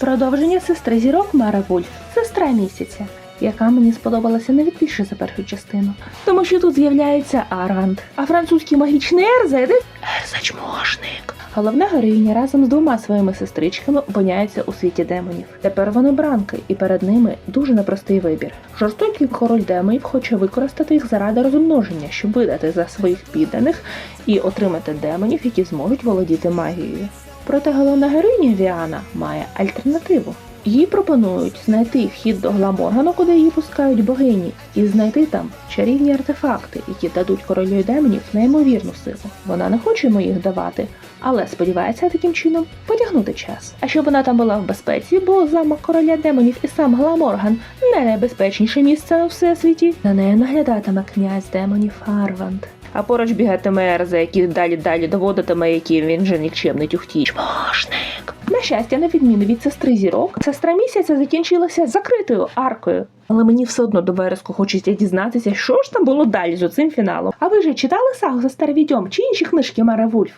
Продовження сестри зірок Мара Вульф, сестра місяця, яка мені сподобалася навіть більше за першу частину. Тому що тут з'являється Аргант, а французький магічний Ерза Ерзачмошник. Головна героїня разом з двома своїми сестричками опиняється у світі демонів. Тепер вони бранки, і перед ними дуже непростий вибір. Жорстокий король демонів хоче використати їх заради розмноження, щоб видати за своїх підданих і отримати демонів, які зможуть володіти магією. Проте головна героїня Віана має альтернативу. Їй пропонують знайти вхід до Гламоргану, куди її пускають богині, і знайти там чарівні артефакти, які дадуть королю демонів неймовірну силу. Вона не хоче йому їх давати, але сподівається таким чином потягнути час. А щоб вона там була в безпеці, бо замок короля демонів і сам Гламорган не найбезпечніше місце у всесвіті. На неї наглядатиме князь демонів Арвант. А поруч бігатиме Ерза, який далі далі доводитиме, який він же нікчемний тюхтіч. Чмошник. На щастя, на відміну від сестри зірок, сестра місяця закінчилася закритою аркою. Але мені все одно до вереску хочеться дізнатися, що ж там було далі з оцим фіналом. А ви вже читали сагу за старовідьом чи інші книжки Мара Вульф?